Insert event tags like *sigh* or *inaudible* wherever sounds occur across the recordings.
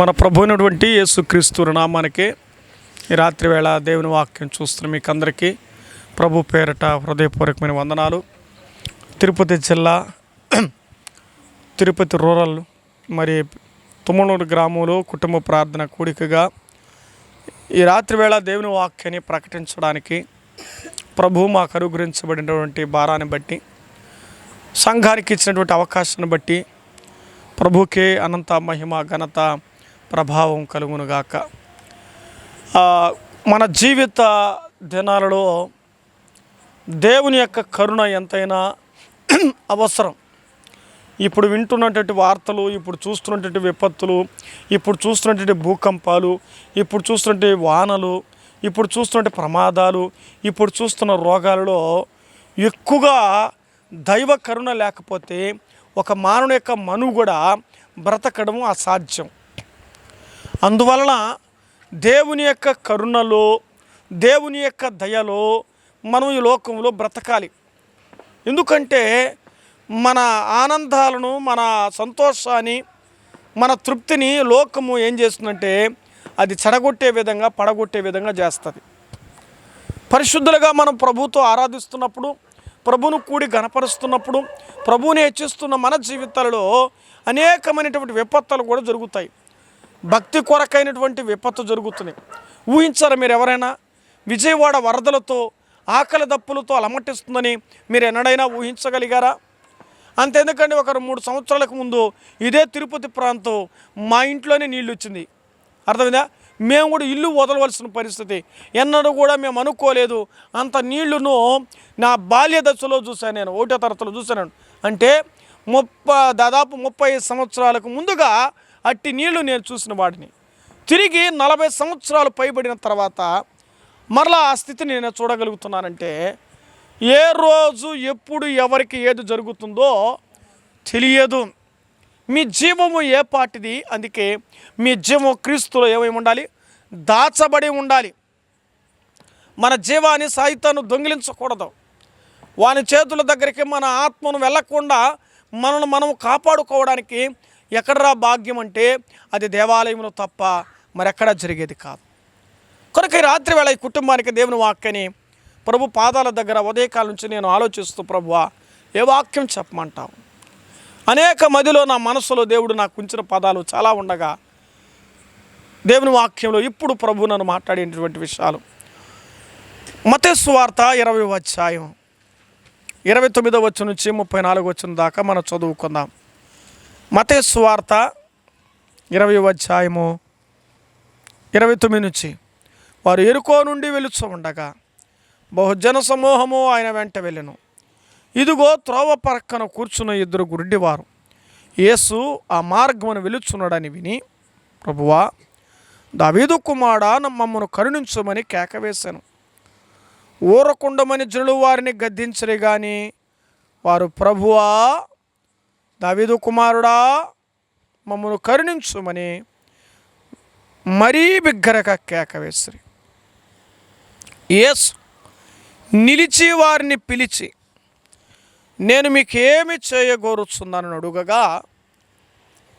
మన ప్రభు అయినటువంటి యేసుక్రీస్తు నామానికి ఈ రాత్రి వేళ దేవుని వాక్యం చూస్తున్న మీకు అందరికీ ప్రభు పేరట హృదయపూర్వకమైన వందనాలు. తిరుపతి జిల్లా *clears throat* తిరుపతి రూరల్ మరి తుమ్మలూరు గ్రామంలో కుటుంబ ప్రార్థన కూడికగా ఈ రాత్రి వేళ దేవుని వాక్యాన్ని ప్రకటించడానికి ప్రభు మాకు అనుగ్రహించబడినటువంటి భారాన్ని బట్టి సంఘానికి ఇచ్చినటువంటి అవకాశాన్ని బట్టి ప్రభుకే అనంత మహిమ ఘనత ప్రభావం కలుగునుగాక మన జీవిత దినాలలో దేవుని యొక్క కరుణ ఎంతైనా *clears throat* అవసరం. ఇప్పుడు వింటున్నటువంటి వార్తలు ఇప్పుడు చూస్తున్నటువంటి విపత్తులు ఇప్పుడు చూస్తున్నటువంటి భూకంపాలు ఇప్పుడు చూస్తున్నటువంటి వానలు ఇప్పుడు చూస్తున్నటువంటి ప్రమాదాలు ఇప్పుడు చూస్తున్న రోగాలలో ఎక్కువగా దైవ కరుణ లేకపోతే ఒక మానవుని యొక్క మనుగడ బ్రతకడం అసాధ్యం. అందువలన దేవుని యొక్క కరుణలో దేవుని యొక్క దయలో మనం ఈ లోకంలో బ్రతకాలి. ఎందుకంటే మన ఆనందాలను మన సంతోషాన్ని మన తృప్తిని లోకము ఏం చేస్తుందంటే అది చెడగొట్టే విధంగా పడగొట్టే విధంగా చేస్తుంది. పరిశుద్ధులుగా మనం ప్రభుతో ఆరాధిస్తున్నప్పుడు ప్రభును కూడి గణపరుస్తున్నప్పుడు ప్రభువుని హెచ్చిస్తున్న మన జీవితాలలో అనేకమైనటువంటి విపత్తులు కూడా జరుగుతాయి. భక్తి కొరకైనటువంటి విపత్తు జరుగుతుంది ఊహించారా మీరు ఎవరైనా? విజయవాడ వరదలతో ఆకలి దప్పులతో అలమటిస్తుందని మీరు ఎన్నడైనా ఊహించగలిగారా? అంతెందుకంటే ఒక మూడు సంవత్సరాలకు ముందు ఇదే తిరుపతి ప్రాంతం మా ఇంట్లోనే నీళ్ళు వచ్చింది అర్థమైందా? మేము కూడా ఇల్లు వదలవలసిన పరిస్థితి. ఎన్నడూ కూడా మేము అనుకోలేదు. అంత నీళ్ళును నా బాల్య దశలో చూశాను నేను ఒకటో తరగతిలో చూశాను. అంటే ముప్ప దాదాపు ముప్పై సంవత్సరాలకు ముందుగా అట్టి నీళ్ళు నేను చూసిన వాడిని. తిరిగి నలభై సంవత్సరాలు పైబడిన తర్వాత మరలా ఆ స్థితిని నేను చూడగలుగుతున్నానంటే ఏ రోజు ఎప్పుడు ఎవరికి ఏది జరుగుతుందో తెలియదు. మీ జీవము ఏ పాటిది? అందుకే మీ జీవం క్రీస్తులో ఏమై ఉండాలి? దాచబడి ఉండాలి. మన జీవాన్ని సాహిత్యాన్ని దొంగిలించకూడదు. వాని చేతుల దగ్గరికి మన ఆత్మను వెళ్ళకుండా మనల్ని మనం కాపాడుకోవడానికి ఎక్కడరా భాగ్యం అంటే అది దేవాలయంలో తప్ప మరెక్కడా జరిగేది కాదు. కనుక ఈ రాత్రి వేళ ఈ కుటుంబానికి దేవుని వాక్యని ప్రభు పాదాల దగ్గర ఉదయకాల నుంచి నేను ఆలోచిస్తూ ప్రభువా ఏ వాక్యం చెప్పమంటావు? అనేక మదిలో నా మనసులో దేవుడు నాకు ఉంచిన పదాలు చాలా ఉండగా దేవుని వాక్యంలో ఇప్పుడు ప్రభు నన్ను మాట్లాడేటువంటి విషయాలు. మతేశ్వార్త ఇరవై అధ్యాయం ఇరవై తొమ్మిదో వచ్చి నుంచి ముప్పై నాలుగు వచ్చిన దాకా మనం చదువుకుందాం. మతేశ్వార్త ఇరవై అధ్యాయము ఇరవై తొమ్మిది నుంచి వారు ఎరుకో నుండి వెలుచు ఉండగా బహుజన సమూహము ఆయన వెంట వెళ్ళెను. ఇదిగో త్రోవ పక్కన కూర్చున్న ఇద్దరు గుడ్డివారు యేసు ఆ మార్గమును వెలుచున్నాడని విని ప్రభువా దావీదు కుమారా మమ్మను కరుణించమని కేకవేశాను ఊరకుండమని జనులు వారిని గద్దించరు కానీ వారు ప్రభువా దావీదు కుమారుడా మమ్మను కరుణించుమని మరీ బిగ్గరగా కేకవేసిరి ఎస్ నిలిచి వారిని పిలిచి నేను మీకేమి చేయగోరుచున్నానని అడుగగా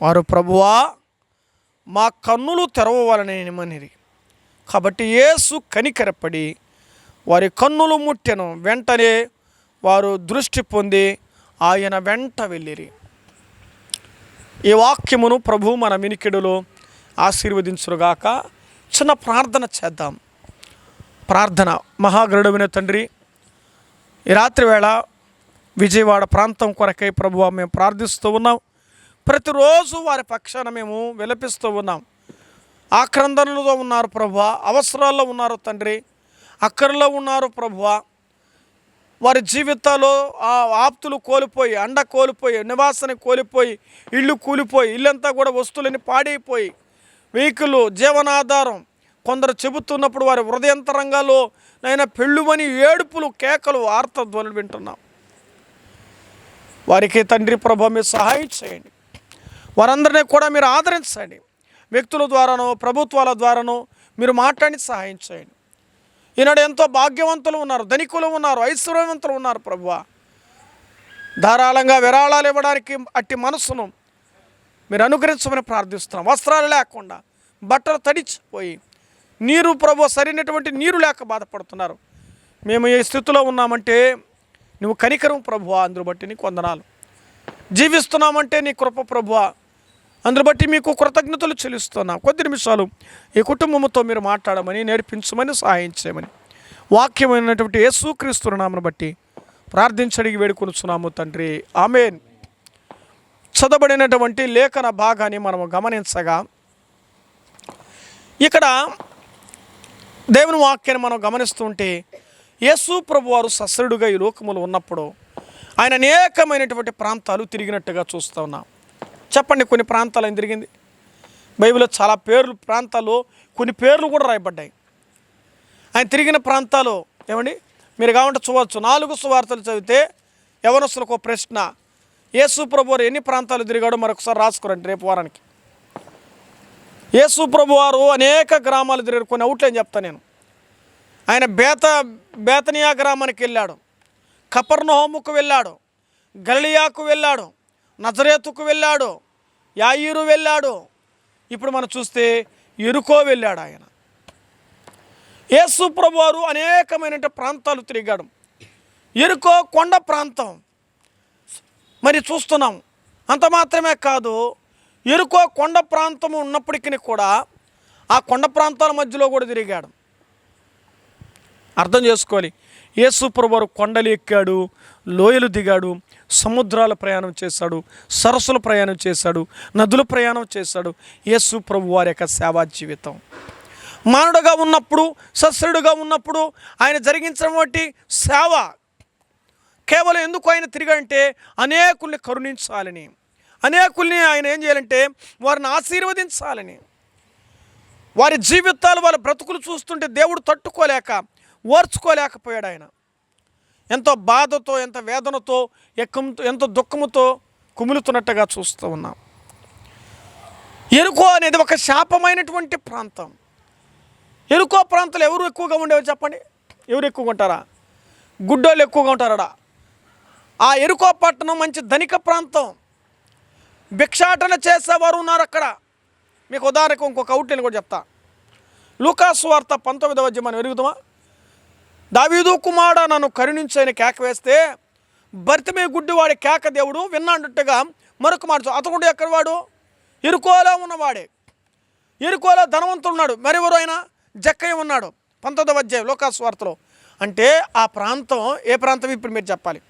వారు ప్రభువా మా కన్నులు తెరవవలనేమనిరి కాబట్టి యేసు కనికరపడి వారి కన్నులు ముట్టెను. వెంటనే వారు దృష్టి పొంది ఆయన వెంట వెళ్ళిరి. ఈ వాక్యమును ప్రభు మన వినికిడులో ఆశీర్వదించురుగాక చిన్న ప్రార్థన చేద్దాం. ప్రార్థన. మహాగరుడమైన తండ్రి ఈ రాత్రి వేళ విజయవాడ ప్రాంతం కొరకై ప్రభు మేము ప్రార్థిస్తూ ఉన్నాం. ప్రతిరోజు వారి పక్షాన మేము విలపిస్తూ ఉన్నాం. ఆక్రందనలతో ఉన్నారు ప్రభు అవసరాల్లో ఉన్నారు తండ్రి అక్కర్లో ఉన్నారు ప్రభువ. వారి జీవితాల్లో ఆ ఆప్తులు కోల్పోయి అండ కోల్పోయి నివాసాన్ని కోల్పోయి ఇల్లు కూలిపోయి ఇల్లంతా కూడా వస్తువులని పాడైపోయి వెహికల్ జీవనాధారం కొందరు చెబుతున్నప్పుడు వారి హృదయంతరంగాల్లో నైనా పెళ్ళుమని ఏడుపులు కేకలు ఆర్తధ్వనులు వింటున్నాం. వారికి తండ్రి ప్రభు మీరు సహాయం చేయండి. వారందరినీ కూడా మీరు ఆదరించండి. వ్యక్తుల ద్వారానో ప్రభుత్వాల ద్వారానో మీరు మాట్లాడి సహాయం చేయండి. ఈనాడు ఎంతో భాగ్యవంతులు ఉన్నారు ధనికులు ఉన్నారు ఐశ్వర్యవంతులు ఉన్నారు ప్రభువ. ధారాళంగా విరాళాలు ఇవ్వడానికి అట్టి మనసును మీరు అనుగ్రహించమని ప్రార్థిస్తున్నాం. వస్త్రాలు లేకుండా బట్టలు తడిచిపోయి నీరు ప్రభు సరైనటువంటి నీరు లేక బాధపడుతున్నారు. మేము ఏ స్థితిలో ఉన్నామంటే నువ్వు కనికరం ప్రభువ అందరు బట్టి నీకు వందనాలు. జీవిస్తున్నామంటే నీ కృప ప్రభువా. అందును బట్టి మీకు కృతజ్ఞతలు చెల్లిస్తున్నాం. కొద్ది నిమిషాలు ఈ కుటుంబంతో మీరు మాట్లాడమని నేర్పించమని సహాయం చేయమని. వాక్యమైనటువంటి యేసుక్రీస్తు నామను బట్టి ప్రార్థించడికి వేడుకొనుచున్నాము తండ్రి. ఆమెన్. చదబడినటువంటి లేఖన భాగాన్ని మనము గమనించగా ఇక్కడ దేవుని వాక్యాన్ని మనం గమనిస్తుంటే యేసు ప్రభు వారు సస్రుడుగా ఈ లోకములు ఉన్నప్పుడు ఆయన అనేకమైనటువంటి ప్రాంతాలు తిరిగినట్టుగా చూస్తూ ఉన్నాం. చెప్పండి కొన్ని ప్రాంతాలు ఆయన తిరిగింది బైబిల్లో చాలా పేర్లు ప్రాంతాలు కొన్ని పేర్లు కూడా రాయబడ్డాయి. ఆయన తిరిగిన ప్రాంతాలు ఏమండి? మీరు కావాలంటే చూడవచ్చు. నాలుగు సువార్తలు చదివితే యవనస్తులకు ఒక ప్రశ్న. యేసు ప్రభు వారు ఎన్ని ప్రాంతాలు తిరిగాడో మరొకసారి రాసుకోరండి రేపు వారానికి. యేసు ప్రభు వారు అనేక గ్రామాలు తిరిగారు. కొన్ని అవుట్లైన్ చెప్తాను నేను. ఆయన బేత బేతనియా గ్రామానికి వెళ్ళాడు. కపర్నహోముకు వెళ్ళాడు. గలియాకు వెళ్ళాడు. నజరేతుకు వెళ్ళాడు యాయిరు వెళ్ళాడు. ఇప్పుడు మనం చూస్తే ఎరుకో వెళ్ళాడు ఆయన. యేసు ప్రభువారు అనేకమైన ప్రాంతాలు తిరిగాడు. ఎరుకో కొండ ప్రాంతం. మరి చూస్తున్నాం అంత మాత్రమే కాదు ఎరుకో కొండ ప్రాంతం ఉన్నప్పటికీ కూడా ఆ కొండ ప్రాంతాల మధ్యలో కూడా తిరిగాడు. అర్థం చేసుకోవాలి. ఏసుప్రభు వారు కొండలు ఎక్కాడు లోయలు దిగాడు సముద్రాల ప్రయాణం చేశాడు సరస్సుల ప్రయాణం చేశాడు నదుల ప్రయాణం చేశాడు. యేసు ప్రభు వారి యొక్క సేవా జీవితం. మానుడుగా ఉన్నప్పుడు సస్యుడుగా ఉన్నప్పుడు ఆయన జరిగించడం వంటి సేవ కేవలం ఎందుకు ఆయన తిరిగంటే అనేకుల్ని కరుణించాలని. అనేకుల్ని ఆయన ఏం చేయాలంటే వారిని ఆశీర్వదించాలని. వారి జీవితాలు వాళ్ళ బ్రతుకులు చూస్తుంటే దేవుడు తట్టుకోలేక ఓర్చుకోలేకపోయాడు ఆయన. ఎంతో బాధతో ఎంత వేదనతో ఎక్కముతో ఎంతో దుఃఖముతో కుమిలుతున్నట్టుగా చూస్తూ ఉన్నాం. ఎరుకో అనేది ఒక శాపమైనటువంటి ప్రాంతం. ఎరుకో ప్రాంతాలు ఎవరు ఎక్కువగా ఉండేవి చెప్పండి? ఎవరు ఎక్కువగా ఉంటారా? గుడ్డోళ్ళు ఎక్కువగా ఉంటారడా? ఆ ఎరుకో పట్టణం మంచి ధనిక ప్రాంతం. భిక్షాటన చేసేవారు ఉన్నారు అక్కడ. మీకు ఉదాహరణకు ఇంకొక అవుట్లైన్ కూడా చెప్తా. లూకాసు వార్త పంతొమ్మిదవ అధ్యాయం ఎరుగుదామా దావీదు కుమార నన్ను కరుణించని కేక వేస్తే భర్తమే గుడ్డివాడి కేక దేవుడు విన్నాడుట్టుగా మరొక మార్చు అతడు ఎక్కడ వాడు ఇరుకోలో ఉన్నవాడే. ఇరుకోలో ధనవంతుడు ఉన్నాడు మరెవరు ఆయన? జక్కయ్య ఉన్నాడు. పంతొమ్మిదవ అధ్యాయం లోకాస్వార్తలో అంటే ఆ ప్రాంతం ఏ ప్రాంతం ఇప్పుడు మీరు చెప్పాలి?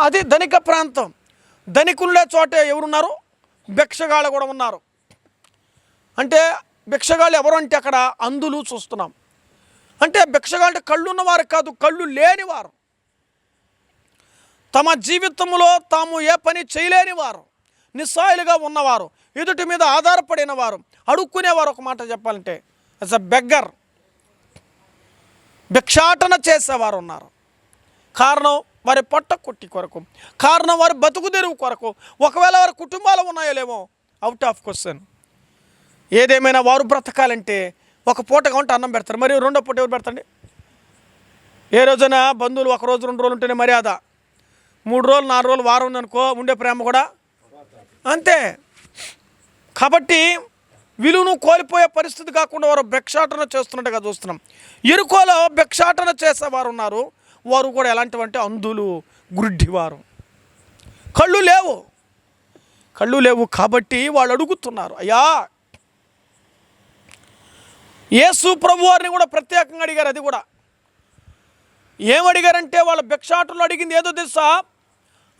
అది ధనిక ప్రాంతం. ధనికులుడే చోట ఎవరున్నారు? భిక్షగాళ్ళు కూడా ఉన్నారు. అంటే భిక్షగాళ్ళు ఎవరు అంటే అక్కడ అందులు చూస్తున్నాం. అంటే భిక్షగా అంటే కళ్ళు ఉన్నవారు కాదు కళ్ళు లేనివారు. తమ జీవితంలో తాము ఏ పని చేయలేని వారు నిస్సాయులుగా ఉన్నవారు ఎదుటి మీద ఆధారపడిన వారు అడుక్కునేవారు ఒక మాట చెప్పాలంటే అస్ అ బెగ్గర్ భిక్షాటన చేసేవారు ఉన్నారు. కారణం వారి పొట్ట కొట్టి కొరకు కారణం వారి బతుకు తెరువు కొరకు ఒకవేళ వారి కుటుంబాలు ఉన్నాయో లేమో అవుట్ ఆఫ్ క్వశ్చన్ ఏదేమైనా వారు బ్రతకాలంటే ఒక పూట కావంటే అన్నం పెడతారు. మరి రెండో పూట ఎవరు పెడతండి ఏ రోజున బంధువులు ఒక రోజు రెండు రోజులు ఉంటేనే మర్యాద. మూడు రోజులు నాలుగు రోజులు వారం ఉందనుకో ఉండే ప్రేమ కూడా అంతే. కాబట్టి విలువను కోల్పోయే పరిస్థితి కాకుండా వారు భిక్షాటన చేస్తున్నట్టుగా చూస్తున్నాం. ఇరుకోలో భిక్షాటన చేసేవారు ఉన్నారు. వారు కూడా ఎలాంటివంటే అంధులు గుడ్డివారు. కళ్ళు లేవు. కళ్ళు లేవు కాబట్టి వాళ్ళు అడుగుతున్నారు. అయ్యా యేసు ప్రభు వారిని కూడా ప్రత్యేకంగా అడిగారు అది కూడా. ఏమడిగారంటే వాళ్ళ భిక్షాటంలో అడిగింది ఏదో తెలుసా?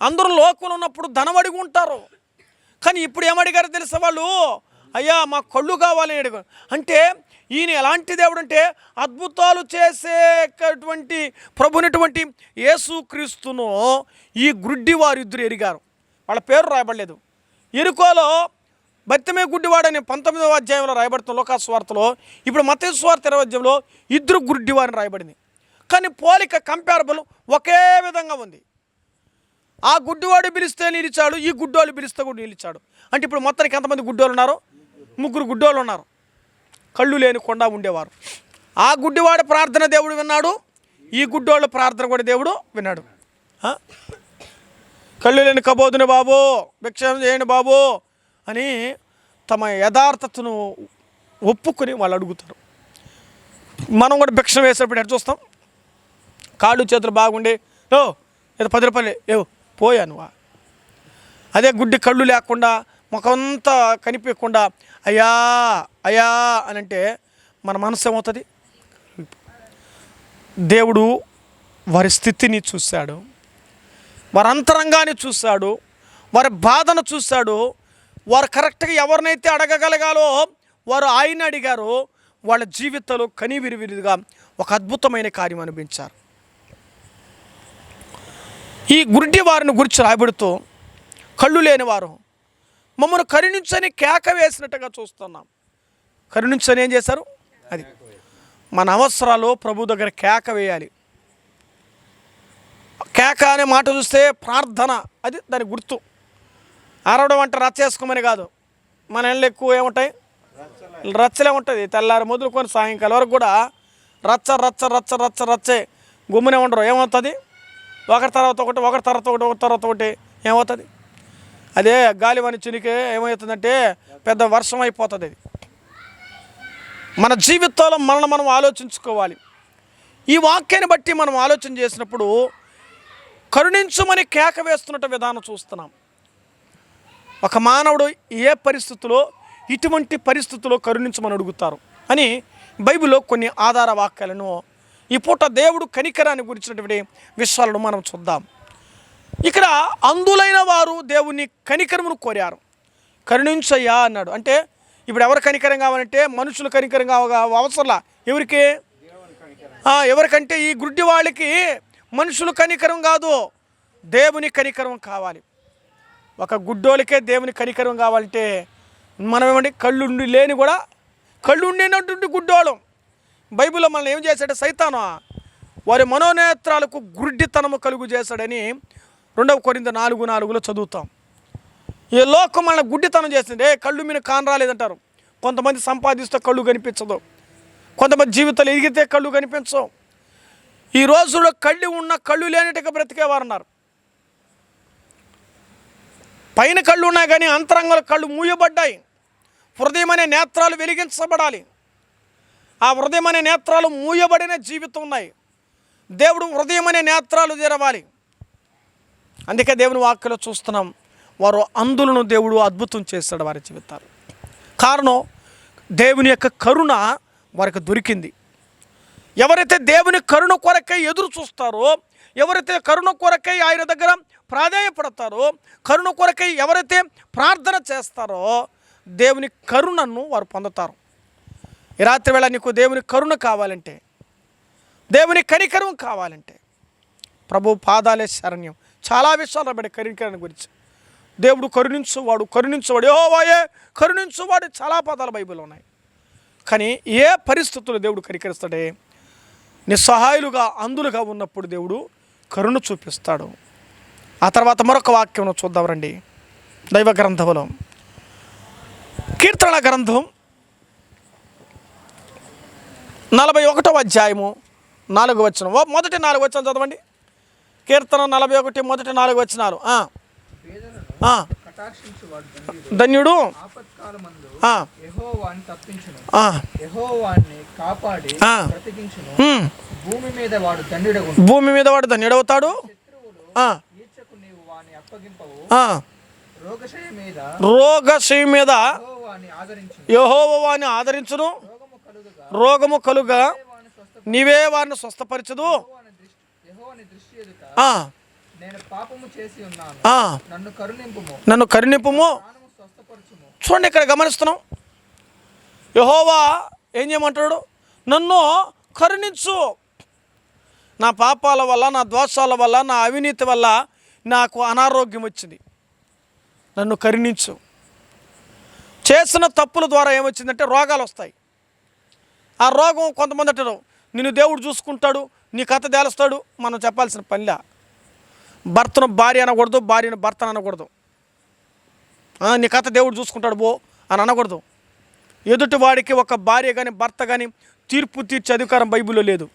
అందరూ లోకంలో ఉన్నప్పుడు ధనం అడిగి ఉంటారు. కానీ ఇప్పుడు ఏమడిగారు తెలుసా వాళ్ళు? అయ్యా మా కళ్ళు కావాలని అడిగారు అంటే ఈయన ఎలాంటి దేవుడు అంటే అద్భుతాలు చేసేటువంటి ప్రభునటువంటి యేసుక్రీస్తును ఈ గుడ్డి వారిద్దరు ఎరిగారు. వాళ్ళ పేరు రాయబడలేదు. ఎరుకోలో బతిమే గుడ్డివాడని పంతొమ్మిదవ అధ్యాయంలో రాయబడుతున్న లోకాస్వార్తలో ఇప్పుడు మత స్వార్థ ఇరవై అధ్యాయంలో ఇద్దరు గుడ్డివారిని రాయబడింది. కానీ పోలిక కంపారబుల్ ఒకే విధంగా ఉంది. ఆ గుడ్డివాడు పిలిస్తే నిలిచాడు ఈ గుడ్డోళ్ళు పిలిస్తే కూడా నిలిచాడు. అంటే ఇప్పుడు మొత్తానికి ఎంతమంది గుడ్డోళ్ళు ఉన్నారు? ముగ్గురు గుడ్డోళ్ళు ఉన్నారు. కళ్ళు లేని కొండ ఉండేవారు. ఆ గుడ్డివాడు ప్రార్థన దేవుడు విన్నాడు ఈ గుడ్డోళ్ళ ప్రార్థన కూడా దేవుడు విన్నాడు. కళ్ళు లేని కబోదుని బాబు భిక్షం చేయండి బాబు. అని తమ యథార్థతను ఒప్పుకొని వాళ్ళు అడుగుతారు. మనం కూడా భిక్షం వేసేటప్పుడు ఎట్లా చూస్తాం? కాళ్ళు చేతులు బాగుండే ఓ ఏదో పది రూపాయలు ఏవో పోయానువా అదే గుడ్డి కళ్ళు లేకుండా ముఖమంతా కనిపించకుండా అయ్యా అయ్యా అని అంటే మన మనసు ఏమవుతుంది? దేవుడు వారి స్థితిని చూశాడు వారి అంతరంగాన్ని చూశాడు వారి బాధను చూశాడు వారు కరెక్ట్గా ఎవరినైతే అడగగలగాలో వారు ఆయన అడిగారో వాళ్ళ జీవితంలో కనివిరివిరిగా ఒక అద్భుతమైన కార్యం అనిపించారు ఈ గుడ్డి వారిని గురించి రాబడుతూ కళ్ళు లేనివారు మమ్మల్ని కరుణించని కేక వేసినట్టుగా చూస్తున్నాం. కరుణించని ఏం చేశారు? అది మన అవసరాలు ప్రభు దగ్గర కేక వేయాలి. కేక అనే మాట చూస్తే ప్రార్థన అది దాని గుర్తు. అరవడం అంటే రచ్చ వేసుకోమని కాదు. మన ఇళ్ళు ఎక్కువ ఏముంటాయి? రచ్చలే ఉంటుంది. తెల్లారి మొదలుకొని సాయంకాలం వరకు కూడా రచ్చ రచ్చ రచ్చ రచ్చ రచ్చే గుమ్మనే ఉండరు. ఏమవుతుంది? ఒకరి తర్వాత ఒకటి ఒకటి తర్వాత ఒకటి ఒకరి తర్వాత ఒకటి ఏమవుతుంది? అదే గాలి చినికే ఏమవుతుందంటే పెద్ద వర్షం అయిపోతుంది. అది మన జీవితంలో మనల్ని మనం ఆలోచించుకోవాలి. ఈ వాక్యాన్ని బట్టి మనం ఆలోచన చేసినప్పుడు కరుణించమని కేక వేస్తున్నట్టు విధానం చూస్తున్నాం. ఒక మానవుడు ఏ పరిస్థితిలో ఇటువంటి పరిస్థితుల్లో కరుణించమని అడుగుతారు? అని బైబిల్లో కొన్ని ఆధార వాక్యాలను ఈ పూట దేవుడు కనికరాన్ని గురించినటువంటి విషయాలను మనం చూద్దాం. ఇక్కడ అందులైన వారు దేవుని కనికరమును కోరారు. కరుణించయ్యా అన్నాడు. అంటే ఇప్పుడు ఎవరు కనికరం కావాలంటే మనుషులు కనికరం కావ అవసరంలా? ఎవరికి? ఎవరికంటే ఈ గుడ్డి వాళ్ళకి మనుషులు కనికరం కాదు. దేవుని కనికరం కావాలి. ఒక గుడ్డోలికే దేవుని కనికరం కావాలంటే మనం ఏమండి కళ్ళుండి లేని కూడా కళ్ళు ఉండినటువంటి గుడ్డోళం. బైబిల్లో మనల్ని ఏం చేశాడు? సైతాను వారి మనోనేత్రాలకు గుడ్డితనము కలుగు చేశాడని రెండవ కొరింత నాలుగు నాలుగులో చదువుతాం. ఈ లోకం మన గుడ్డితనం చేసింది. ఏ కళ్ళు మీద కాన్ రాలేదంటారు. కొంతమంది సంపాదిస్తే కళ్ళు కనిపించదు. కొంతమంది జీవితాలు ఎదిగితే కళ్ళు కనిపించవు. ఈ రోజుల్లో కళ్ళు ఉన్న కళ్ళు లేనట్టుగా బ్రతికేవారు ఉన్నారు పైన కళ్ళు ఉన్నాయి కానీ అంతరంగంలో కళ్ళు మూయబడ్డాయి. హృదయం అనే నేత్రాలు వెలిగించబడాలి. ఆ హృదయం అనే నేత్రాలు మూయబడిన జీవితం ఉన్నాయి. దేవుడు హృదయం అనే నేత్రాలు తెరవాలి. అందుకే దేవుని వాక్యలో చూస్తున్నాం వారు అందులను దేవుడు అద్భుతం చేస్తాడు వారి జీవితాలు. కారణం దేవుని యొక్క కరుణ వారికి దొరికింది. ఎవరైతే దేవుని కరుణ కొరకై ఎదురు చూస్తారో ఎవరైతే కరుణ కొరకై ఆయన దగ్గర ప్రాధాయపడతారో కరుణ కొరకై ఎవరైతే ప్రార్థన చేస్తారో దేవుని కరుణను వారు పొందుతారు. ఈ రాత్రి వేళ నీకు దేవుని కరుణ కావాలంటే దేవుని కరికరం కావాలంటే ప్రభు పాదాలే శరణ్యం. చాలా విషయాలు రాబడి కరికరణ గురించి. దేవుడు కరుణించువాడు కరుణించువాడు. యెహోవాయే కరుణించువాడు. చాలా పదాలు బైబిల్లో ఉన్నాయి. కానీ ఏ పరిస్థితుల్లో దేవుడు కరికరిస్తాడే నిస్సహాయులుగా అందులుగా ఉన్నప్పుడు దేవుడు కరుణ చూపిస్తాడు. ఆ తర్వాత మరొక వాక్యం చూద్దాం రండి. దైవ గ్రంథంలో కీర్తన గ్రంథం నలభై ఒకటో అధ్యాయము నాలుగు వచ్చిన మొదటి నాలుగు వచ్చిన చదవండి. కీర్తన నలభై ఒకటి మొదటి నాలుగు వచ్చినారు ధన్యుడు. భూమి మీద వాడు ధన్యుడవుతాడు శత్రువులు ఆ, ఈడ్చకు నీవు వాని అప్పగింపవు ఆ, రోగశయ మీద రోగశయం మీద యెహోవాని ఆదరించును. రోగము కలుగా. నీవే వారిని స్వస్థపరచదు. నన్ను కరుణింపుము. స్వస్థపరచుము. చూడండి ఇక్కడ గమనిస్తున్నాం. యహోవా ఏం చేయమంటాడు? నన్ను కరుణించు. నా పాపాల వల్ల నా దోషాల వల్ల నా అవినీతి వల్ల నాకు అనారోగ్యం వచ్చింది. నన్ను కరుణించు. చేసిన తప్పుల ద్వారా ఏమొచ్చిందంటే రోగాలు వస్తాయి. ఆ రోగం కొంతమంది అంటారు నిన్ను దేవుడు చూసుకుంటాడు నీ కథ తేలుస్తాడు మనం చెప్పాల్సిన పనిలా. భర్తను భార్య అనకూడదు భార్యను భర్తను అనకూడదు. నీ కథ దేవుడు చూసుకుంటాడు బో అని అనకూడదు. ఎదుటి వాడికి ఒక భార్య కానీ భర్త కానీ తీర్పు తీర్చే అధికారం బైబిల్లో లేదు.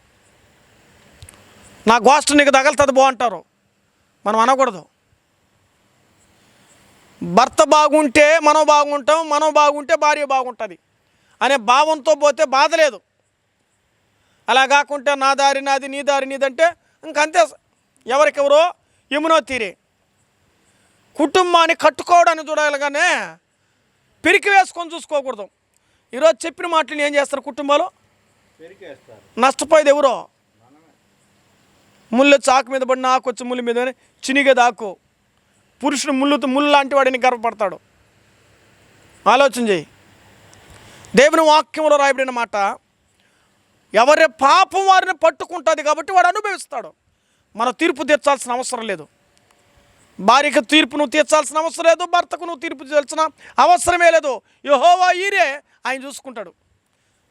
నా గోష్ఠ నీకు తగలుతుంది బో అంటారు. మనం అనకూడదు. భర్త బాగుంటే మనం బాగుంటాం మనం బాగుంటే భార్య బాగుంటుంది అనే భావంతో పోతే బాధ లేదు. అలా కాకుంటే నా దారి నాది నీ దారి నీదంటే ఇంకంతే ఎవరికెవరో యమునో తీరే. కుటుంబాన్ని కట్టుకోవడానికి చూడాలి కానీ పిరికి వేసుకొని చూసుకోకూడదు. ఈరోజు చెప్పిన మాటలు ఏం చేస్తారు కుటుంబాలు? నష్టపోయేది ఎవరో? ముళ్ళు చాకు మీద పడిన ఆకొచ్చు ముళ్ళు మీద చినిగేది ఆకు పురుషుడు ముళ్ళుతో ముళ్ళు లాంటి వాడిని గర్వపడతాడు. ఆలోచన చేయి. దేవుని వాక్యంలో రాయబడిన మాట ఎవరి పాపం వారిని పట్టుకుంటుంది కాబట్టి వాడు అనుభవిస్తాడు. మన తీర్పు తీర్చాల్సిన అవసరం లేదు. భార్యకు తీర్పు నువ్వు తీర్చాల్సిన అవసరం లేదు భర్తకు నువ్వు తీర్పు తీర్చాల్సిన అవసరమే లేదు. యహోవా ఈరే ఆయన చూసుకుంటాడు.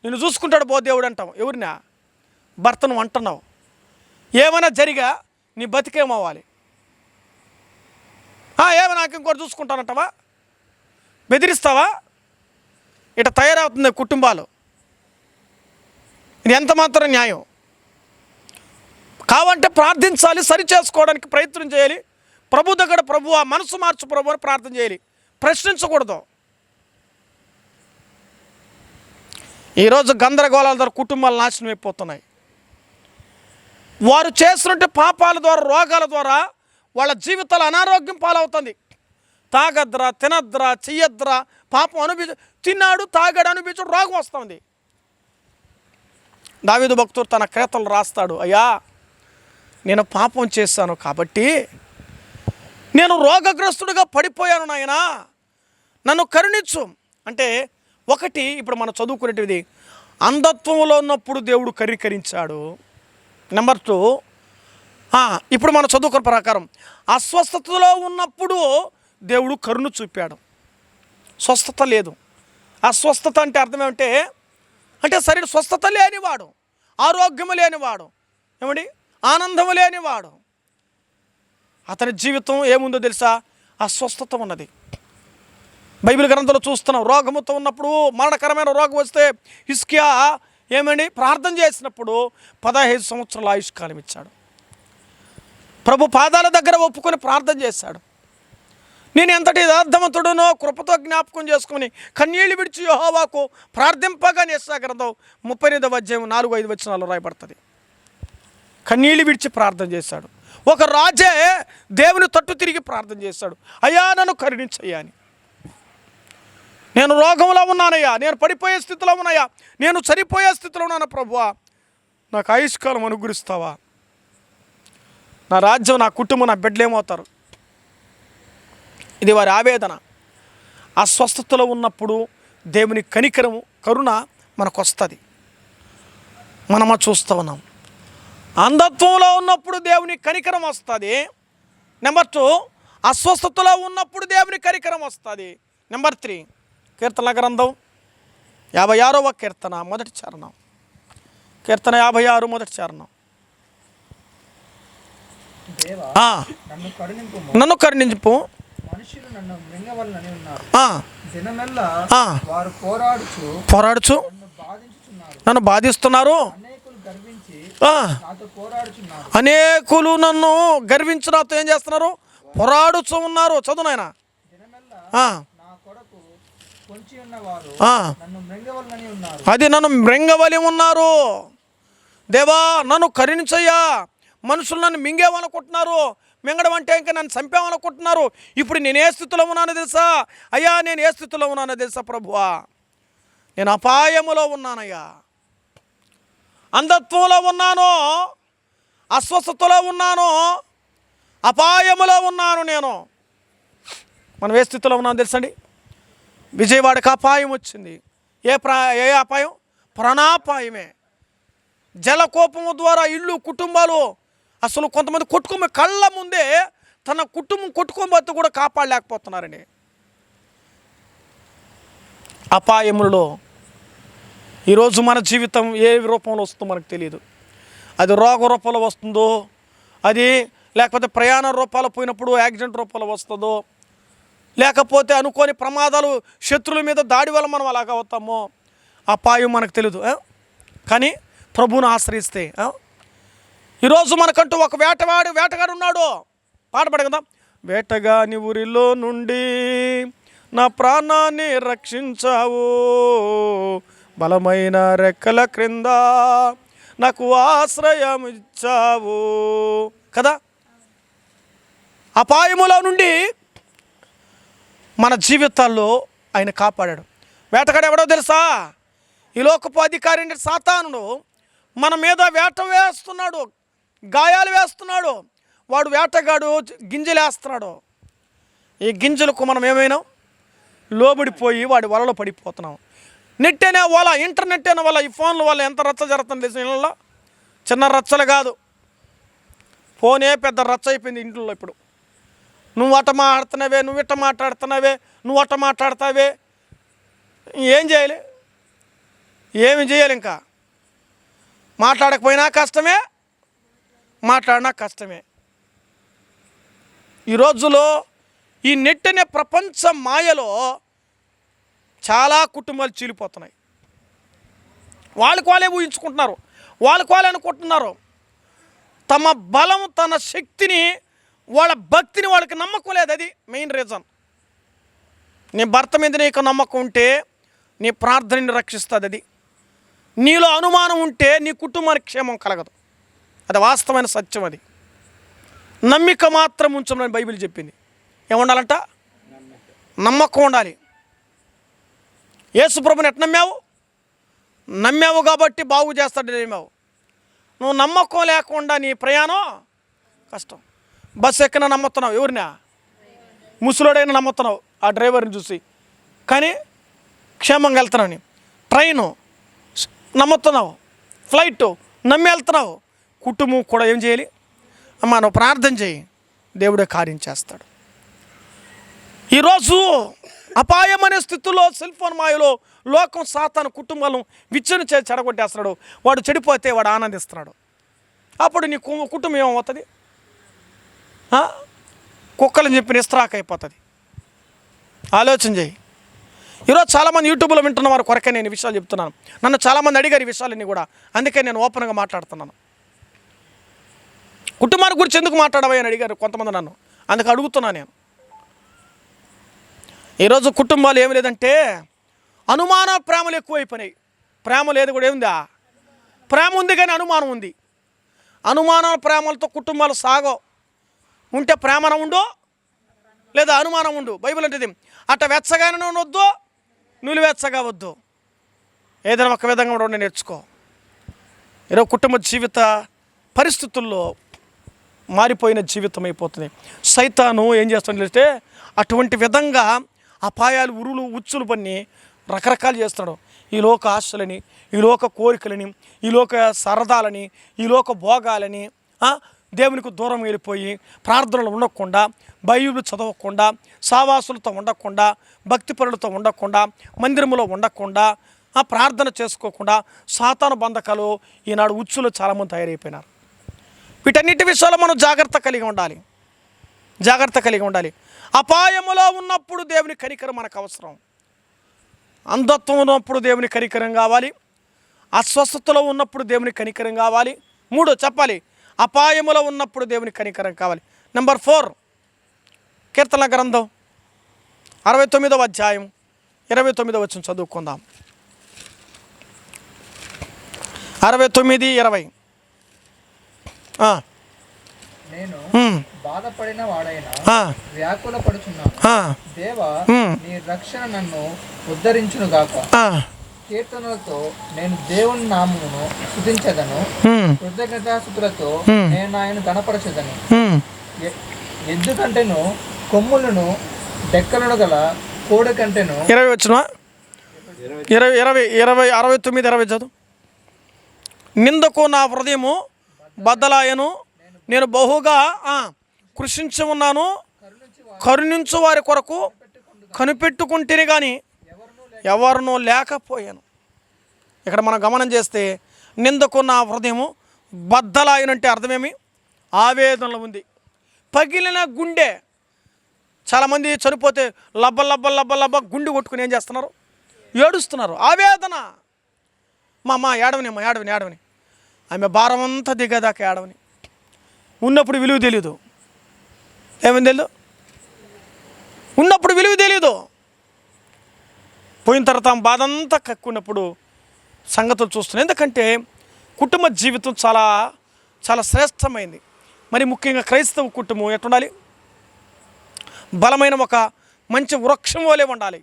నిన్ను చూసుకుంటాడు బో దేవుడు అంటావు. ఎవరినా? భర్తను అంటున్నావు. ఏమైనా జరిగా నీ బతికేమవ్వాలి? ఏమైనా నాకు ఇంకోటి చూసుకుంటానంటవా? బెదిరిస్తావా? ఇట తయారవుతుంది కుటుంబాలు. ఇది ఎంత మాత్రం న్యాయం? కావంటే ప్రార్థించాలి సరి చేసుకోవడానికి ప్రయత్నం చేయాలి. ప్రభు దగ్గర ప్రభు ఆ మనసు మార్చు ప్రభు అని ప్రార్థన చేయాలి. ప్రశ్నించకూడదు. ఈరోజు గందరగోళాల ద్వారా కుటుంబాలు నాశనం అయిపోతున్నాయి. వారు చేస్తున్నట్టు పాపాల ద్వారా రోగాల ద్వారా వాళ్ళ జీవితాలు అనారోగ్యం పాలవుతుంది. తాగద్రా తినద్రా చెయ్యద్రా పాపం అనుభవించ తిన్నాడు తాగాడు అనుభవించడు రోగం వస్తుంది. దావిదు భక్తుడు తన క్రేతలు రాస్తాడు అయ్యా నేను పాపం చేశాను కాబట్టి నేను రోగగ్రస్తుడిగా పడిపోయాను నాయనా. నన్ను కరుణించు. అంటే ఒకటి ఇప్పుడు మనం చదువుకునేటిది అంధత్వంలో ఉన్నప్పుడు దేవుడు కరీకరించాడు. Number two. ఇప్పుడు మనం చదువుకున్న ప్రకారం అస్వస్థతలో ఉన్నప్పుడు దేవుడు కరుణ చూపాడు. స్వస్థత లేదు. అస్వస్థత అంటే అర్థం ఏమంటే అంటే శరీర స్వస్థత లేనివాడు ఆరోగ్యము లేనివాడు ఏమండి? ఆనందము లేనివాడు. అతని జీవితం ఏముందో తెలుసా? అస్వస్థత ఉన్నది. బైబిల్ గ్రంథంలో చూస్తున్నాం రోగముతో ఉన్నప్పుడు మరణకరమైన రోగం వస్తే ఇస్కియా ఏమండి? ప్రార్థన చేసినప్పుడు పదహైదు సంవత్సరాల ఆయుష్కాలం ఇచ్చాడు. ప్రభు పాదాల దగ్గర ఒప్పుకొని ప్రార్థన చేశాడు. నేను ఎంతటి యథార్థవంతుడునో కృపతో జ్ఞాపకం చేసుకుని కన్నీళ్ళు విడిచి యోహోవాకు ప్రార్థింపగా నేసా ముప్పై ఎనిమిదవ అధ్యాయం నాలుగు ఐదు వచనాలు రాయబడుతుంది. కన్నీళ్ళు విడిచి ప్రార్థన చేశాడు. ఒక రాజే దేవుని తట్టు తిరిగి ప్రార్థన చేశాడు. అయ్యా నన్ను కరుణించయ్యా అని. నేను రోగంలో ఉన్నానయ్యా. నేను పడిపోయే స్థితిలో ఉన్నాయా? నేను చనిపోయే స్థితిలో ఉన్నాను ప్రభువా? నాకు ఆయుష్కాలం అనుగురిస్తావా నా రాజ్యం నా కుటుంబం నా బిడ్డలేమవుతారు ఇది వారి ఆవేదన. అస్వస్థతలో ఉన్నప్పుడు దేవుని కనికరము కరుణ మనకు వస్తుంది మనమా చూస్తూ ఉన్నాం. అంధత్వంలో ఉన్నప్పుడు దేవుని కనికరం వస్తుంది. నెంబర్ టూ అస్వస్థతలో ఉన్నప్పుడు దేవుని కనికరం వస్తుంది. నెంబర్ త్రీ కీర్తన గ్రంథం యాభై ఆరవ కీర్తన మొదటి చరణం. కీర్తన యాభై ఆరు మొదటి చరణం. నన్ను కరుణింపు. పోరాడుచు నన్ను బాధిస్తున్నారు. అనేకులు నన్ను గర్వించి నాతో ఏం చేస్తున్నారు? పోరాడుచు ఉన్నారు. చదువు నాయన దినమెల్లా ఆ, నా కొరకు పొంచి ఉన్నవారు ఆ. నన్ను మృంగవలనని ఉన్నారు అది నన్ను మృంగవలి ఉన్నారు. దేవా నన్ను కరుణించయ్యా. మనుషులు నన్ను మింగేమనుకుంటున్నారు మింగడం అంటే ఇంకా నన్ను చంపామనుకుంటున్నారు ఇప్పుడు నేను ఏ స్థితిలో ఉన్నానో తెలుసా? అయ్యా నేను ఏ స్థితిలో ఉన్నానో తెలుసా ప్రభువా? నేను అపాయములో ఉన్నానయ్యా. అంధత్వంలో ఉన్నాను అస్వస్థతలో ఉన్నాను అపాయములో ఉన్నాను నేను. మనం ఏ స్థితిలో ఉన్నాను తెలుసండి? విజయవాడకి అపాయం వచ్చింది. ఏ ప్రా ఏ అపాయం? ప్రాణాపాయమే. జలకోపము ద్వారా ఇల్లు కుటుంబాలు అసలు కొంతమంది కొట్టుకోమి కళ్ళ ముందే తన కుటుంబం కొట్టుకోబోతు కూడా కాపాడలేకపోతున్నారండి అపాయములలో ఈరోజు మన జీవితం ఏ రూపంలో వస్తుందో మనకు తెలియదు. అది రోగ రూపంలో వస్తుందో అది లేకపోతే ప్రయాణ రూపాలు పోయినప్పుడు యాక్సిడెంట్ రూపంలో వస్తుందో లేకపోతే అనుకోని ప్రమాదాలు శత్రువుల మీద దాడి వల్ల మనం అలాగ అవుతామో? అపాయం మనకు తెలియదు కానీ ప్రభువును ఆశ్రయిస్తే ఈరోజు మనకంటూ ఒక వేటవాడు వేటగాడు ఉన్నాడు. పాట పాడు కదా. వేటగాని ఊరిలో నుండి నా ప్రాణాన్ని రక్షించావు. బలమైన రెక్కల క్రింద నాకు ఆశ్రయం ఇచ్చావు. కదా? అపాయములో నుండి మన జీవితాల్లో ఆయన కాపాడాడు. వేటగాడు ఎవడో తెలుసా? ఈ లోకపు అధికారి సాతానుడు. మన మీద వేట వేస్తున్నాడు. గాయాలు వేస్తున్నాడు. వాడు వేటగాడు గింజలు వేస్తున్నాడు ఈ గింజలకు మనం ఏమైనా? లోబడిపోయి వాడి వలలో పడిపోతున్నాం. నెట్ అనే వల ఇంటర్నెట్ అనే వల్ల ఈ ఫోన్ల వల్ల ఎంత రచ్చ జరుగుతుంది తెలిసిన ఇళ్ళలో చిన్న రచ్చలు కాదు. ఫోనే పెద్ద రచ్చ అయిపోయింది ఇంట్లో ఇప్పుడు. నువ్వు అట మాట్లాడుతున్నావే నువ్వు ఇట్ట మాట్లాడుతున్నావే నువ్వు అట్ట మాట్లాడతావే. ఏం చేయాలి? ఏమి చేయాలి ఇంకా? మాట్లాడకపోయినా కష్టమే మాట్లాడినా కష్టమే. ఈ రోజులో ఈ నెట్ అనే ప్రపంచ మాయలో చాలా కుటుంబాలు చీలిపోతున్నాయి. వాళ్ళకి వాళ్ళే ఊహించుకుంటున్నారు వాళ్ళకి వాళ్ళే అనుకుంటున్నారు. తమ బలం తన శక్తిని వాళ్ళ భక్తిని వాళ్ళకి నమ్మకం లేదు అది మెయిన్ రీజన్ నీ భర్త మీద నీకు నమ్మకం ఉంటే నీ ప్రార్థనని రక్షిస్తుంది అది. నీలో అనుమానం ఉంటే నీ కుటుంబానికి క్షేమం కలగదు. అది వాస్తవమైన సత్యం అది. నమ్మిక మాత్రం ఉంచమని బైబిల్ చెప్పింది. ఏముండాలంట? నమ్మకం ఉండాలి. యేసుప్రభుని ఎట్ నమ్మావు? నమ్మావు కాబట్టి బాగు చేస్తాడు నమ్మావు. నువ్వు నమ్మకం లేకుండా నీ ప్రయాణం కష్టం. బస్సు ఎక్కిన నమ్ముతున్నావు ఎవరినా? ముసలోడైనా నమ్ముతున్నావు ఆ డ్రైవర్ని చూసి. కానీ క్షేమంగా వెళ్తున్నావు ట్రైను నమ్ముతున్నావు ఫ్లైట్ నమ్మి వెళ్తున్నావు. కుటుంబం కూడా ఏం చేయాలి? మనం నువ్వు ప్రార్థన చేయి. దేవుడే కార్యం చేస్తాడు. ఈరోజు అపాయం అనే స్థితిలో సెల్ ఫోన్ మాయలో లోకం సాతాను కుటుంబాలను విచ్చని చే చెడగొట్టేస్తున్నాడు. వాడు చెడిపోతే వాడు ఆనందిస్తున్నాడు. అప్పుడు నీ కు- కుటుంబం ఏమవుతుంది? కుక్కలని చెప్పి ఇస్త్రాక్ అయిపోతుంది. ఆలోచన చేయి. ఈరోజు చాలామంది యూట్యూబ్లో వింటున్న వారి కొరకే నేను విషయాలు చెప్తున్నాను. నన్ను చాలామంది అడిగారు ఈ విషయాలన్నీ కూడా. అందుకే నేను ఓపెన్గా మాట్లాడుతున్నాను. కుటుంబాన్ని గురించి ఎందుకు మాట్లాడవా అని అడిగారు కొంతమంది నన్ను. అందుకు అడుగుతున్నా నేను. ఈరోజు కుటుంబాలు ఏమి లేదంటే అనుమాన ప్రేమలు ఎక్కువైపోయినాయి. ప్రేమ లేదు కూడా ఏముందా? ప్రేమ ఉంది కానీ అనుమానం ఉంది. అనుమాన ప్రేమలతో కుటుంబాలు సాగో ఉంటే ప్రేమన ఉండు లేదా అనుమానం ఉండు. బైబిల్ అంటేది అట్ట వెచ్చగానే ఉండొద్దు నువ్వు వెచ్చగా వద్దు. ఏదైనా ఒక విధంగా ఉండే నేర్చుకో. ఈరోజు కుటుంబ జీవిత పరిస్థితుల్లో మారిపోయిన జీవితం అయిపోతుంది. సైతాను ఏం చేస్తాడంటే అటువంటి విధంగా అపాయాలు ఉరులు ఉచ్చులు పన్ని రకరకాలు చేస్తాడు. ఈ లోక ఆశలని ఈ లోక కోరికలని ఈ లోక సరదాలని ఈ లోక భోగాలని దేవునికి దూరం వెళ్ళిపోయి ప్రార్థనలు ఉండకుండా బైబిల్ చదవకుండా సావాసులతో ఉండకుండా భక్తి పనులతో ఉండకుండా మందిరంలో ఉండకుండా ఆ, ప్రార్థన చేసుకోకుండా సాతాను బంధకాలు ఈనాడు ఉచ్చులు చాలామంది తయారైపోయినారు. వీటన్నిటి విషయాల్లో మనం జాగ్రత్త కలిగి ఉండాలి. జాగ్రత్త కలిగి ఉండాలి. అపాయములో ఉన్నప్పుడు దేవుని కనికరం మనకు అవసరం. అంధత్వం ఉన్నప్పుడు దేవుని కనికరం కావాలి. అస్వస్థతలో ఉన్నప్పుడు దేవుని కనికరం కావాలి. మూడు చెప్పాలి. అపాయములో ఉన్నప్పుడు దేవుని కనికరం కావాలి. నెంబర్ ఫోర్ కీర్తన గ్రంథం అరవై తొమ్మిదవ అధ్యాయం ఇరవై తొమ్మిదవ వచ్చిన చదువుకుందాం. అరవై తొమ్మిది ఇరవై. నేను బాధపడిన వాడైనా వ్యాకుల పడుచున్నాను దేవా ఉమ్, నీ రక్షణ నన్ను ఉద్ధరించును గాక ఆ, కీర్తనలతో నేను దేవుని నామమును కృతజ్ఞతాసుతులతో Hmm. నేను ఆయన గణపరచదను ఉమ్. ఎ- ఎద్దు కంటేను కొమ్ములను డెక్కలను గల కోడి కంటేను ఇరవై వచ్చిన ఇరవై ఇరవై ఇరవై అరవై తొమ్మిది ఇరవై చదువు. నిందకు నా హృదయము బద్దలాయను. నేను బహుగా కృషించి ఉన్నాను. కరుణించు వారి కొరకు కనిపెట్టుకుంటేనే కానీ ఎవరినో లేకపోయాను. ఇక్కడ మనం గమనం చేస్తే నిందకు నా హృదయము బద్దలాయనంటే అర్థమేమి? ఆవేదనలో ఉంది. పగిలిన గుండె. చాలామంది చనిపోతే లబ్బ లబ్బ లబ్బ లబ్బ గుండె కొట్టుకుని ఏం చేస్తున్నారు? ఏడుస్తున్నారు. ఆవేదన. మా అమ్మ ఏడవని అమ్మ ఏడవని ఏడవని. ఆమె భారం అంతా దిగేదాకా ఏడవని. ఉన్నప్పుడు విలువ తెలీదు. ఏమని తెలియదు ఉన్నప్పుడు విలువ తెలియదు పోయిన తర్వాత బాధ అంతా కక్కున్నప్పుడు సంగతులు చూస్తున్నాయి. ఎందుకంటే కుటుంబ జీవితం చాలా చాలా శ్రేష్టమైంది. మరి ముఖ్యంగా క్రైస్తవ కుటుంబం ఎట్టుండాలి బలమైన ఒక మంచి వృక్షం వలె ఉండాలి.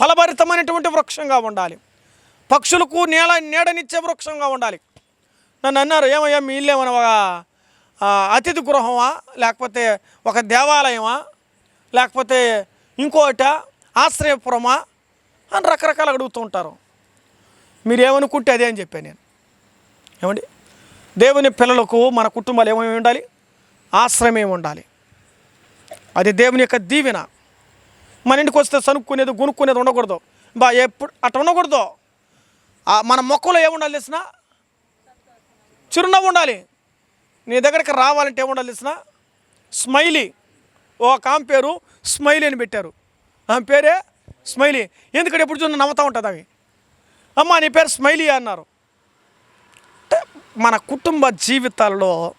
ఫలభరితమైనటువంటి వృక్షంగా ఉండాలి. పక్షులకు నేల నీడనిచ్చే వృక్షంగా ఉండాలి. నన్ను అన్నారు ఏమయ్యా మీ ఇల్లు ఏమైనా ఒక అతిథి గృహమా? లేకపోతే ఒక దేవాలయమా? లేకపోతే ఇంకోట ఆశ్రయపురమా అని రకరకాలు అడుగుతూ ఉంటారు. మీరు ఏమనుకుంటే అదే అని చెప్పాను నేను. ఏమండి? దేవుని పిల్లలకు మన కుటుంబాలు ఏమేమి ఉండాలి? ఆశ్రయం ఏమి ఉండాలి? అది దేవుని యొక్క దీవెన. మన ఇంటికి వస్తే సనుక్కునేది గునుక్కునేది ఉండకూడదు. బా ఎప్పుడు అట్లా ఉండకూడదు. మన మొక్కలో ఏముండాలి తెలిసిన? చిరునవ్వు ఉండాలి. నీ దగ్గరికి రావాలంటే ఏముండాలి తెలిసిన? స్మైలీ. ఒక కాంపేరు స్మైలీ అని పెట్టారు. ఆమె పేరే స్మైలీ. ఎందుకంటే ఎప్పుడు చూసిన నవ్వుతూ ఉంటుంది అవి అమ్మ నీ పేరు స్మైలీ అన్నారు. అంటే మన కుటుంబ జీవితాల్లో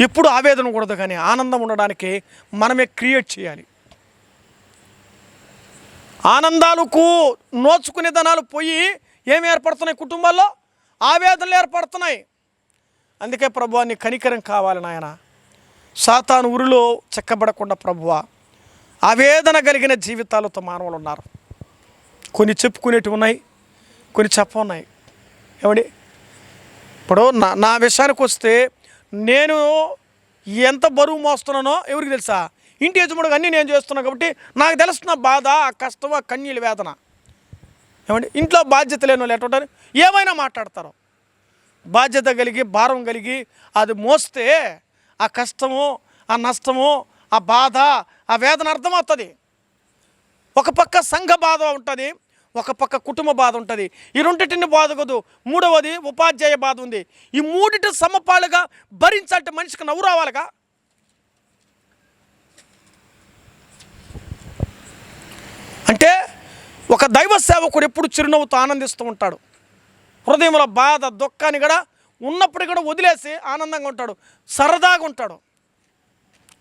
ఎప్పుడు ఆవేదన ఉండదు కానీ ఆనందం ఉండడానికి మనమే క్రియేట్ చేయాలి. ఆనందాలకు నోచుకునే ధనాలు పోయి ఏమి ఏర్పడుతున్నాయి కుటుంబాల్లో? ఆవేదనలు ఏర్పడుతున్నాయి. అందుకే ప్రభువా నీ కనికరం కావాలి నాయన. సాతాను ఉరిలో చెక్కబడకుండా ప్రభువా ఆవేదన కలిగిన జీవితాలతో మానవులు ఉన్నారు కొన్ని చెప్పుకునేటివి ఉన్నాయి కొన్ని చెప్పఉన్నాయి ఏమండి? ఇప్పుడు నా నా విషయానికి వస్తే నేను ఎంత బరువు మోస్తున్నానో ఎవరికి తెలుసా? ఇంటి యజమానుడు అన్నీ నేను చేస్తున్నాను కాబట్టి నాకు తెలుస్తున్న బాధ ఆ కష్టం ఆ కన్నీళ్ళ వేదన. ఏమండి? ఇంట్లో బాధ్యత లేని వాళ్ళు ఎట్టుంటారు ఏమైనా మాట్లాడతారు. బాధ్యత కలిగి భారం కలిగి అది మోస్తే ఆ కష్టము ఆ నష్టము ఆ బాధ ఆ వేదన అర్థమవుతుంది. ఒక పక్క సంఘ బాధ ఉంటుంది ఒక పక్క కుటుంబ బాధ ఉంటుంది. ఈ రెండింటిని బాధగదు. మూడవది ఉపాధ్యాయ బాధ ఉంది. ఈ మూడిటి సమపాలుగా భరించాలంటే మనిషికి నవ్వు రావాలిగా? అంటే ఒక దైవ సేవకుడు ఎప్పుడు చిరునవ్వుతో ఆనందిస్తూ ఉంటాడు. హృదయంలో బాధ దుఃఖాన్ని కూడా ఉన్నప్పుడు కూడా వదిలేసి ఆనందంగా ఉంటాడు. సరదాగా ఉంటాడు.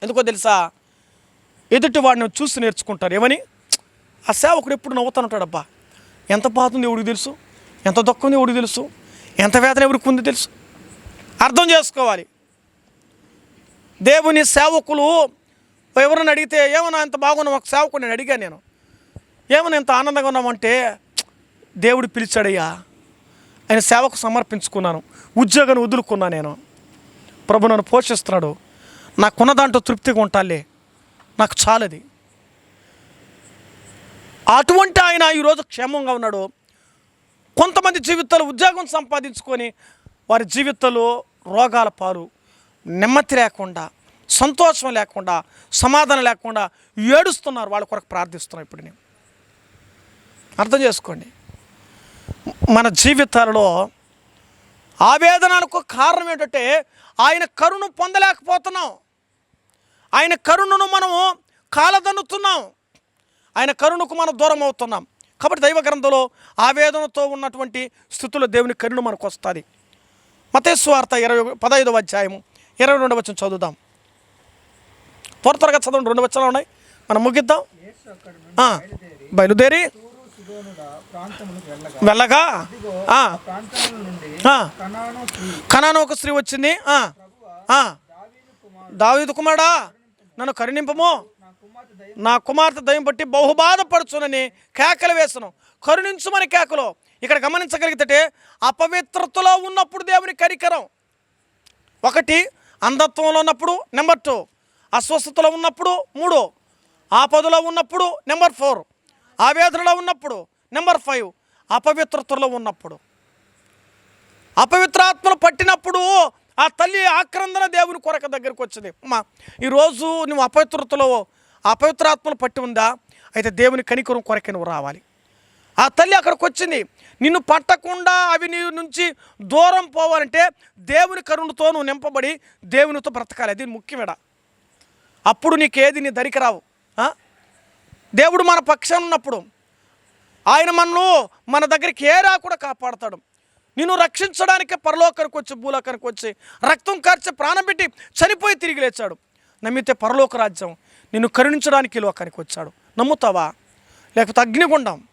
ఎందుకో తెలుసా? ఎదుటి వాడిని చూసి నేర్చుకుంటారు. ఏమని? ఆ సేవకుడు ఎప్పుడు నవ్వుతాను అబ్బా ఎంత బాధ ఉంది ఎవరికి తెలుసు? ఎంత దుఃఖం ఉంది ఎవరికి తెలుసు? ఎంత వేదన ఎవరికి ఉంది తెలుసు? అర్థం చేసుకోవాలి. దేవుని సేవకులు ఎవరైనా అడిగితే ఏమన్నా ఎంత బాగున్నావు? ఒక సేవకుడు నేను అడిగాను నేను. ఏమన్నా ఎంత ఆనందంగా ఉన్నామంటే దేవుడు పిలిచాడయ్యా. ఆయన సేవకు సమర్పించుకున్నాను. ఉద్యోగాన్ని వదులుకున్నా నేను. ప్రభు నన్ను పోషిస్తున్నాడు. నాకున్న దాంట్లో తృప్తిగా ఉంటాలే. నాకు చాలది. అటువంటి ఆయన ఈరోజు క్షేమంగా ఉన్నాడు. కొంతమంది జీవితాలు ఉద్యోగం సంపాదించుకొని వారి జీవితాలు రోగాల పాలు నెమ్మది లేకుండా సంతోషం లేకుండా సమాధానం లేకుండా ఏడుస్తున్నారు వాళ్ళ కొరకు ప్రార్థిస్తున్నాం ఇప్పుడు నేను అర్థం చేసుకోండి. మన జీవితాలలో ఆవేదనలకు కారణం ఏంటంటే ఆయన కరుణ పొందలేకపోతున్నాం. ఆయన కరుణను మనము కాలదన్నుతున్నాం. ఆయన కరుణకు మనం దూరం అవుతున్నాం. కాబట్టి దైవ గ్రంథంలో ఆవేదనతో ఉన్నటువంటి స్థితిలో దేవుని కరుణ మనకు వస్తుంది. మతేశ్వార్త ఇరవై పదహైదవ అధ్యాయము ఇరవై రెండు వచ్చిన చదువుదాం. త్వర త్వరగా చదవండి రెండు వచ్చాలు ఉన్నాయి. మనం ముగిద్దాం. బయలుదేరి. వెళ్ళగా. కనాను ఒక స్త్రీ వచ్చింది. దావీదు కుమారుడా. నన్ను కరుణింపము. నా కుమార్తె దయం బట్టి బహుబాధపడుచునని కేకలు వేసను. కరుణించుమని కేకలు. ఇక్కడ గమనించగలిగితే అపవిత్రతలో ఉన్నప్పుడు దేవుని కరికరం ఒకటి అంధత్వంలో ఉన్నప్పుడు నెంబర్ టూ. అస్వస్థతలో ఉన్నప్పుడు మూడు. ఆపదలో ఉన్నప్పుడు నెంబర్ ఫోర్. ఆవేదనలో ఉన్నప్పుడు నెంబర్ ఫైవ్. అపవిత్రతలో ఉన్నప్పుడు. అపవిత్రాత్మలు పట్టినప్పుడు ఆ తల్లి ఆక్రందన దేవుని కొరక దగ్గరికి వచ్చింది. అమ్మా ఈరోజు నువ్వు అపవిత్రతలో అపవిత్రాత్మలు పట్టి ఉందా? అయితే దేవుని కనికరం కొరకే నువ్వు రావాలి. ఆ తల్లి అక్కడికి వచ్చింది. నిన్ను పట్టకుండా అవి నీ నుంచి దూరం పోవాలంటే దేవుని కరుణతో నువ్వు నింపబడి దేవునితో బ్రతకాలి. అది ముఖ్యమేడ అప్పుడు నీకేది నీ దరికి రావు. దేవుడు మన పక్షం ఉన్నప్పుడు ఆయన మనను మన దగ్గరికి ఏ రాకుండా కాపాడతాడు. నిన్ను రక్షించడానికి పరలోకానికి వచ్చి భూలోకానికి వచ్చి రక్తం కార్చి ప్రాణం పెట్టి చనిపోయి తిరిగి లేచాడు. నమ్మితే పరలోక రాజ్యం నిన్ను కరుణించడానికి లోకానికి వచ్చాడు. నమ్ముతావా? లేకపోతే అగ్నిగుండం.